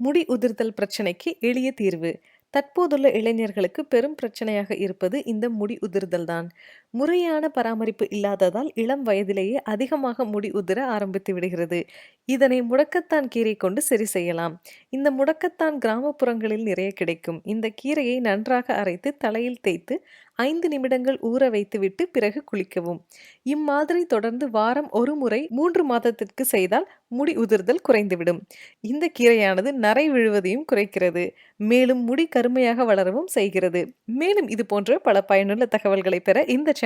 முடி உதிர்தல் பிரச்சனைக்கு எளிய தீர்வு. தற்போதுள்ள இளைஞர்களுக்கு பெரும் பிரச்சனையாக இருப்பது இந்த முடி உதிர்தல் தான் முறையான பராமரிப்பு இல்லாததால் இளம் வயதிலேயே அதிகமாக முடி உதிர ஆரம்பித்து விடுகிறது. இதனை முடக்கத்தான் கீரை கொண்டு சரி செய்யலாம். இந்த முடக்கத்தான் கிராமப்புறங்களில் நிறைய கிடைக்கும். இந்த கீரையை நன்றாக அரைத்து தலையில் தேய்த்து ஐந்து நிமிடங்கள் ஊற வைத்துவிட்டு பிறகு குளிக்கவும். இம்மாதிரி தொடர்ந்து வாரம் ஒரு முறை மூன்று மாதத்திற்கு செய்தால் முடி உதிர்தல் குறைந்துவிடும். இந்த கீரையானது நரை விழுவதையும் குறைக்கிறது. மேலும் முடி கருமையாக வளரவும் செய்கிறது. மேலும் இது போன்ற பல பயனுள்ள தகவல்களை பெற இந்த சேனல்